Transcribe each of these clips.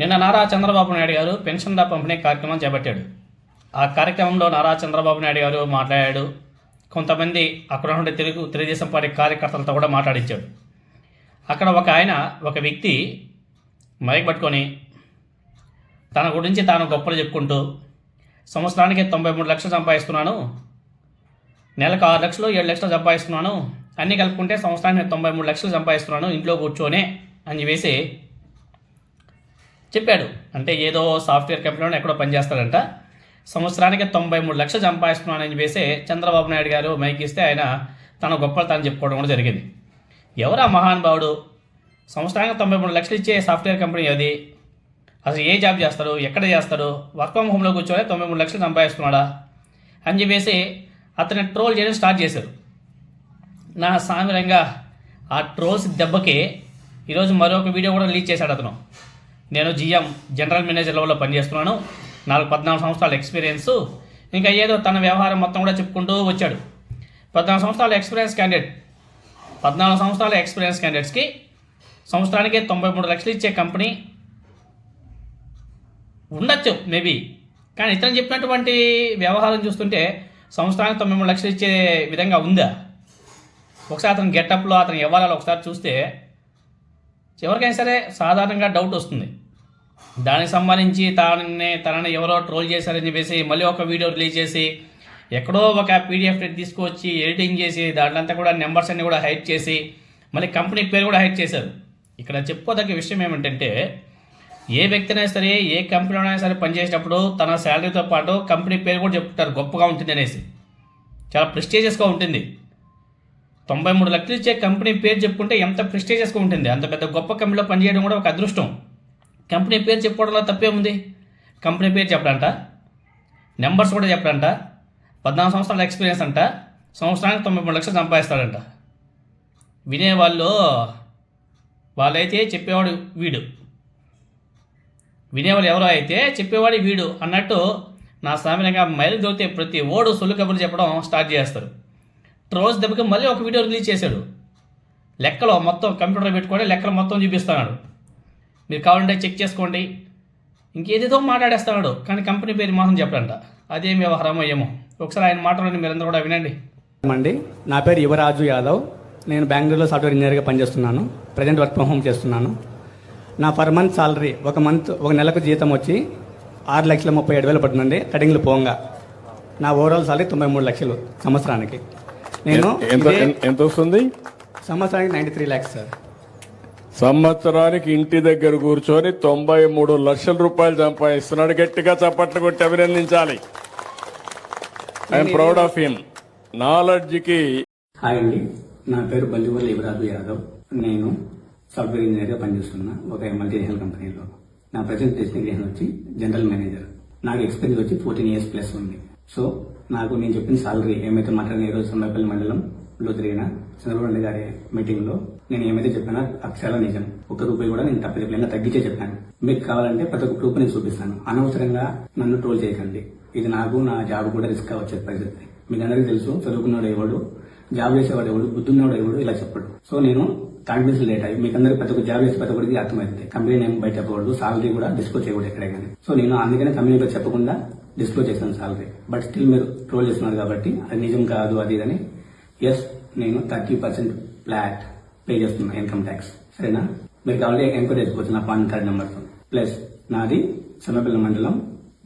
నిన్న నారా చంద్రబాబు నాయుడు గారు పెన్షన్ల పంపిణీ కార్యక్రమం చేపట్టాడు. ఆ కార్యక్రమంలో నారా చంద్రబాబు నాయుడు గారు మాట్లాడాడు. కొంతమంది అక్కడ ఉండే తెలుగు తెలుగుదేశం పార్టీ కార్యకర్తలతో కూడా మాట్లాడించాడు అక్కడ ఒక ఆయన ఒక వ్యక్తి మైక్ పట్టుకొని తన గురించి తాను గొప్పలు చెప్పుకుంటూ సంవత్సరానికి తొంభై మూడు లక్షలు సంపాదిస్తున్నాను నెలకు ఆరు లక్షలు ఏడు లక్షలు సంపాదిస్తున్నాను అన్నీ కలుపుకుంటే సంవత్సరానికి తొంభై మూడు లక్షలు సంపాదిస్తున్నాను ఇంట్లో కూర్చోనే అని చెప్పేసి చెప్పాడు. అంటే ఏదో సాఫ్ట్వేర్ కంపెనీలో ఎక్కడో పనిచేస్తాడంట. సంవత్సరానికి తొంభై మూడు లక్షలు సంపాదిస్తున్నానని చెప్పేసి చంద్రబాబు నాయుడు గారు మైక్ ఇస్తే ఆయన తన గొప్పలు తాను చెప్పుకోవడం కూడా జరిగింది. ఎవరా మహానుభావుడు సంవత్సరానికి తొంభై మూడు లక్షలు ఇచ్చే సాఫ్ట్వేర్ కంపెనీ అది. అసలు ఏ జాబ్ చేస్తాడు ఎక్కడ చేస్తాడు వర్క్ ఫ్రమ్ హోమ్లో కూర్చొని తొంభై మూడు లక్షలు సంపాదిస్తున్నాడా? అని చెప్పేసి అతన్ని ట్రోల్ చేయడం స్టార్ట్ చేశారు. నా సామిరంగా ఆ ట్రోల్స్ దెబ్బకి ఈరోజు మరొక వీడియో కూడా రిలీజ్ చేశాడు అతను. నేను జిఎం జనరల్ మేనేజర్ లెవెల్లో పనిచేస్తున్నాను. నాకు పద్నాలుగు సంవత్సరాల ఎక్స్పీరియన్స్. ఇంకా ఏదో తన వ్యవహారం మొత్తం కూడా చెప్పుకుంటూ వచ్చాడు. పద్నాలుగు సంవత్సరాల ఎక్స్పీరియన్స్ క్యాండిడేట్. పద్నాలుగు సంవత్సరాల ఎక్స్పీరియన్స్ క్యాండిడేట్స్కి సంవత్సరానికి తొంభై మూడు లక్షలు ఇచ్చే కంపెనీ ఉండొచ్చు మేబీ. కానీ ఇతను చెప్పినటువంటి వ్యవహారం చూస్తుంటే సంవత్సరానికి తొంభై మూడు లక్షలు ఇచ్చే విధంగా ఉందా? ఒకసారి అతని గెటప్లో అతని ఇవ్వాలని ఒకసారి చూస్తే చివరికైనా సరే సాధారణంగా డౌట్ వస్తుంది. దానికి సంబంధించి తనని తనని ఎవరో ట్రోల్ చేశారని చెప్పేసి మళ్ళీ ఒక వీడియో రిలీజ్ చేసి ఎక్కడో ఒక పీడిఎఫ్ తీసుకొచ్చి ఎడిటింగ్ చేసి దాంట్లో కూడా నెంబర్స్ అన్ని కూడా హైట్ చేసి మళ్ళీ కంపెనీ పేరు కూడా హైట్ చేశారు. ఇక్కడ చెప్పుకోదగ్గ విషయం ఏమిటంటే ఏ వ్యక్తినైనా సరే ఏ కంపెనీలోనైనా సరే పనిచేసేటప్పుడు తన శాలరీతో పాటు కంపెనీ పేరు కూడా చెప్తారు గొప్పగా ఉంటుంది అనేసి. చాలా ప్రెస్టీజియస్గా ఉంటుంది. తొంభై మూడు లక్షలు ఇచ్చే కంపెనీ పేరు చెప్పుకుంటే ఎంత ప్రెస్టీజియస్గా ఉంటుంది? అంత పెద్ద గొప్ప కంపెనీలో పనిచేయడం కూడా ఒక అదృష్టం. కంపెనీ పేరు చెప్పుకోవడంలో తప్పే ఉంది కంపెనీ పేరు చెప్పడంట. నెంబర్స్ కూడా చెప్పడంట. పద్నాలుగు సంవత్సరాల ఎక్స్పీరియన్స్ అంట. సంవత్సరానికి తొంభై మూడు లక్షలు సంపాదిస్తాడంట. వినేవాళ్ళు వాళ్ళైతే చెప్పేవాడు వీడు. వినేవాళ్ళు ఎవరో అయితే చెప్పేవాడు వీడు అన్నట్టు నా సామాన్యంగా మైలు దొరికితే ప్రతి ఓడు సొల్లు కబుర్లు చెప్పడం స్టార్ట్ చేస్తారు. ట్రోల్స్ దెబ్బకి మళ్ళీ ఒక వీడియో రిలీజ్ చేశాడు. లెక్కలో మొత్తం కంప్యూటర్ పెట్టుకొని లెక్కలు మొత్తం చూపిస్తున్నాడు. మీరు కావాలంటే చెక్ చేసుకోండి. ఇంకేదేదో మాట్లాడేస్తున్నాడు కానీ కంపెనీ పేరు మాత్రం చెప్పడంట. అదేం వ్యవహారమో ఏమో. ఒకసారి ఆయన మాటలని మీరందరూ కూడా వినండి. అండి నా పేరు యువరాజు యాదవ్. నేను బెంగళూరులో సాఫ్ట్వేర్ ఇంజనీర్గా పనిచేస్తున్నాను. ప్రజెంట్ వర్క్ ఫ్రమ్ హోమ్ చేస్తున్నాను. నా పర్ మంత్ సాలరీ ఒక మంత్ ఒక నెలకు జీతం వచ్చి ఆరు లక్షల ముప్పై ఏడు వేలు పడుతుందండి. కటింగ్లు పోంగా. నా ఓవరాల్ సాలరీ తొంభై మూడు లక్షలు సంవత్సరానికి. నేను ఎంత వస్తుంది? సంవత్సరానికి నైంటీ త్రీ ల్యాక్స్ సార్. సంవత్సరానికి ఇంటి దగ్గర కూర్చొని తొంభై మూడు లక్షల రూపాయలు సంపాదిస్తున్నాడు. గట్టిగా చప్పట్లు కొట్టి అభినందించాలి. ఐఎమ్ ప్రౌడ్ ఆఫ్ హిమ్ నాలెడ్జ్కి హాయ్ అండి. నా పేరు బల్లివల్లి యువరాజు యాదవ్. నేను సాఫ్ట్వేర్ ఇంజనీర్గా పనిచేస్తున్నా ఒక మల్టీనేషనల్ కంపెనీలో. నా ప్రజెంట్ డెస్టినేషన్ వచ్చి జనరల్ మేనేజర్ నాకు ఎక్స్పీరియన్స్ వచ్చి ఫోర్టీన్ ఇయర్స్ ప్లస్ ఉంది. సో నాకు నేను చెప్పిన సాలరీ ఏమైతే మాట్లాడిన ఈరోజు సంబపల్లి మండలంలో జరిగిన చంద్రబాబు నాయుడు గారి మీటింగ్లో నేను ఏమైతే చెప్పానో అక్షరాల నిజం. ఒక్క రూపాయి కూడా నేను తప్పదు ఇంకా తగ్గించే చెప్పాను. మీకు కావాలంటే ప్రతి ఒక్క ప్రూఫ్ నేను చూపిస్తాను. అనవసరంగా నన్ను ట్రోల్ చేయకండి. ఇది నాకు నా జాబ్ కూడా రిస్క్ వచ్చే పరిస్థితి. మీకు అందరికీ తెలుసు చదువుకున్నాడు ఎవడు జాబ్ చేసేవాడు ఎవడు బుద్ధున్నవాడు ఎవడు ఇలా చెప్పడు. సో నేను కాన్ఫిడెన్స్ లేట్ అయ్యి మీకు అందరికి ప్రతి ఒక్క జాబ్ చేసి ప్రతి ఒక్కరికి అర్థమైంది. కంపెనీ నేమ్ బయట చెప్పకూడదు సాలరీ కూడా డిస్క్లోజ్ చేయకూడదు ఎక్కడే కానీ సో నేను అందుకనే కంపెనీ పేరు చెప్పకుండా డిస్క్లోజ్ చేశాను సాలరీ బట్ స్టిల్ మీరు ట్రోల్ చేస్తున్నారు కాబట్టి అది నిజం కాదు అది ఇదని ఎస్ నేను థర్టీ పర్సెంట్ ఫ్లాట్ పే చేస్తున్నా ఇన్కమ్ ట్యాక్స్ సరేనా? మీరు ఆల్రెడీ ఎంక్వైరీ చేసుకోవచ్చు నా పాన్ కార్డ్ నెంబర్ ప్లస్ నాది చిన్నపిల్ల మండలం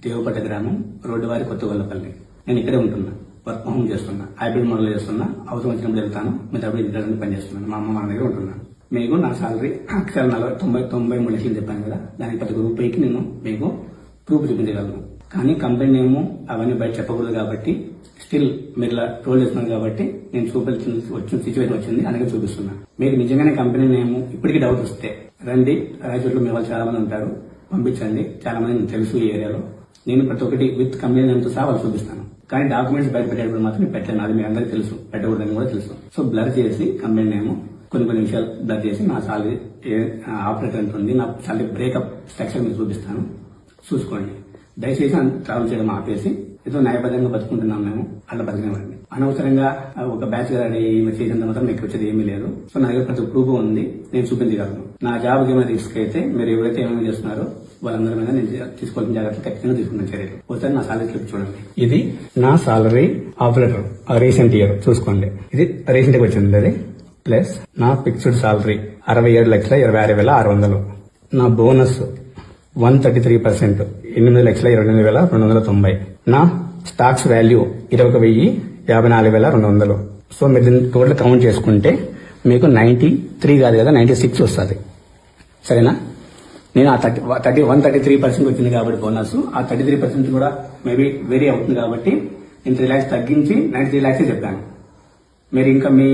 దేవపట్ట గ్రామం రోడ్డువారి కొత్తగొల్లపల్లి. నేను ఇక్కడే ఉంటున్నా వర్క్ ఫ్రమ్ హోమ్ చేస్తున్నా హైబ్రిడ్ మోడల్ చేస్తున్నా అవసరం వచ్చినప్పుడు వెళ్తాను మీ అప్పుడు ఇంటి పని చేస్తున్నాను. మా అమ్మ మా దగ్గర ఉంటున్నాను మీకు నా సాలరీ అక్షరాలు నలభై తొంభై తొంభై మూడు లక్షలు చెప్పాను కదా దానికి ప్రతి రూపాయికి నేను మీకు ప్రూఫ్ చూపించగలను. కానీ కంపెనీ ఏమో అవన్నీ బయట చెప్పకూడదు కాబట్టి స్టిల్ మీరు ఇలా ట్రోల్ చేస్తున్నారు కాబట్టి నేను చూపించిన వచ్చిన సిచ్యువేషన్ వచ్చింది అందుకే చూపిస్తున్నా. మీకు నిజంగానే కంపెనీ నేము ఇప్పటికీ డౌట్ వస్తే రండి రాయచోట్ల మీ వాళ్ళు చాలా మంది ఉంటారు పంపించండి చాలా మంది తెలుసు ఈ ఏరియాలో. నేను ప్రతి ఒక్కటి విత్ కంపెనీ నేమ్తో సహా వాళ్ళు చూపిస్తాను. కానీ డాక్యుమెంట్స్ బయట పెట్టేటప్పుడు మాత్రం పెట్టాను అది మీ అందరికీ తెలుసు పెట్టకూడదని కూడా తెలుసు. సో బ్లర్ చేసి కంపెనీ నేము కొన్ని కొన్ని విషయాలు బ్లర్ చేసి నా సాలరీ ఆపరేటర్ ఎంత ఉంది నా సాలరీ బ్రేకప్ స్ట్రక్చర్ మీకు చూపిస్తాను. చూసుకోండి. దయచేసి ట్రావెల్ చేయడం ఆపేసి ఏదో న్యాయబద్ధంగా బతుకుంటున్నాం మేము అట్లా బతికినవ్వండి అనవసరంగా ఒక బ్యాచ్ రెడీ చేసిన మాత్రం మీకు వచ్చేది ఏమీ లేదు. సో నా దగ్గర ప్రతి ప్రూఫ్ ఉంది నేను చూపించగలను. నా జాబ్ ఏమైనా రిస్క్ అయితే మీరు ఎవరైతే ఏమైనా చేస్తున్నారో వాళ్ళందరి మీద నేను తీసుకోవాల్సిన జాగ్రత్త ఖచ్చితంగా తీసుకున్న చర్యలు. ఒకసారి నా సాలరీ స్లిప్ చూడండి. ఇది నా salary of letter recent year చూసుకోండి. ఇది రీసెంట్గా వచ్చింది అది. ప్లస్ నా ఫిక్స్డ్ సాలరీ అరవై ఏడు లక్షల ఇరవై ఆరు వేల ఆరు వందలు. నా bonus one thirty three percent ఎనిమిది లక్షల ఇరవై ఎనిమిది వేల రెండు వందల తొంభై. నా స్టాక్స్ వాల్యూ ఇరవై ఒక వెయ్యి యాభై నాలుగు వేల రెండు వందలు. సో మీరు దీన్ని టోటల్ కౌంట్ చేసుకుంటే మీకు నైన్టీ త్రీ కాదు కదా నైన్టీ సిక్స్ వస్తుంది. సరేనా? నేను ఆ thirty thirty one thirty three percent వచ్చింది కాబట్టి బోనస్ ఆ థర్టీ త్రీ పర్సెంట్ కూడా మేబీ వేరీ అవుతుంది కాబట్టి నేను త్రీ ల్యాక్స్ తగ్గించి నైన్టీ త్రీ ల్యాక్స్ చెప్పాను. మీరు ఇంకా మీ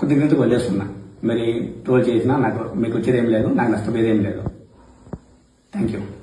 కొద్దిగా వదిలేస్తున్నా. మరి ట్రోల్ చేసినా నాకు మీకు వచ్చేది ఏం లేదు నాకు నష్టపోయేది ఏం లేదు. Thank you.